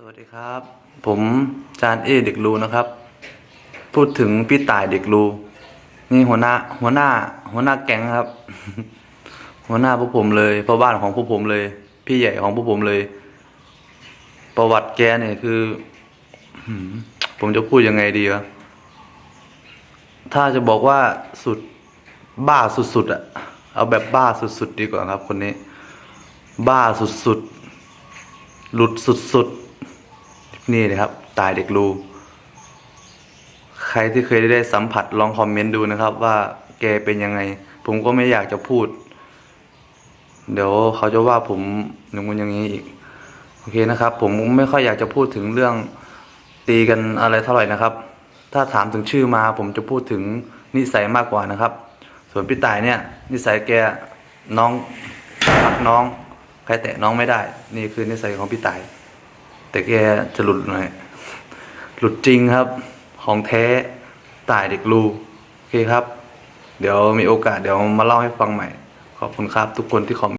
สวัสดีครับ ผมจานเอเด็กรูนะครับ พูดถึงพี่ต่ายเด็กรูนี่หัวหน้า หัวหน้า หัวหน้าแก๊งครับ หัวหน้าพวกผมเลยพ่อบ้านของพวกผมเลย พี่ใหญ่ของพวกผมเลย ประวัติแกเนี่ยคือผมจะพูดยังไงดีวะถ้าจะบอกว่าสุดบ้าสุดๆอะเอาแบบบ้าสุดๆดีกว่าครับ คนนี้ บ้าสุดๆหลุดสุดๆ นี่เลยครับ ตายเด็กรู ใครที่เคยได้สัมผัสลองคอมเมนต์ดูนะครับ ว่าแกเป็นยังไง ผมก็ไม่อยากจะพูด เดี๋ยวเขาจะว่าผมอย่างงู้นอย่างนี้อีก โอเคนะครับ ผมไม่ค่อยอยากจะพูดถึงเรื่องตีกันอะไรเท่าไหร่นะครับ ถ้าถามถึงชื่อมา ผมจะพูดถึงนิสัยมากกว่านะครับ ส่วนพี่ต่ายเนี่ย นิสัยแกน้องรักน้อง ใครแตะน้องไม่ได้ นี่คือนิสัยของพี่ต่าย แต่แกจะหลุดหน่อย หลุดจริงครับ ของแท้ตายเด็กรูโอเคครับ เดี๋ยวมีโอกาสเดี๋ยวมาเล่าให้ฟังใหม่ ขอบคุณครับทุกคนที่คอม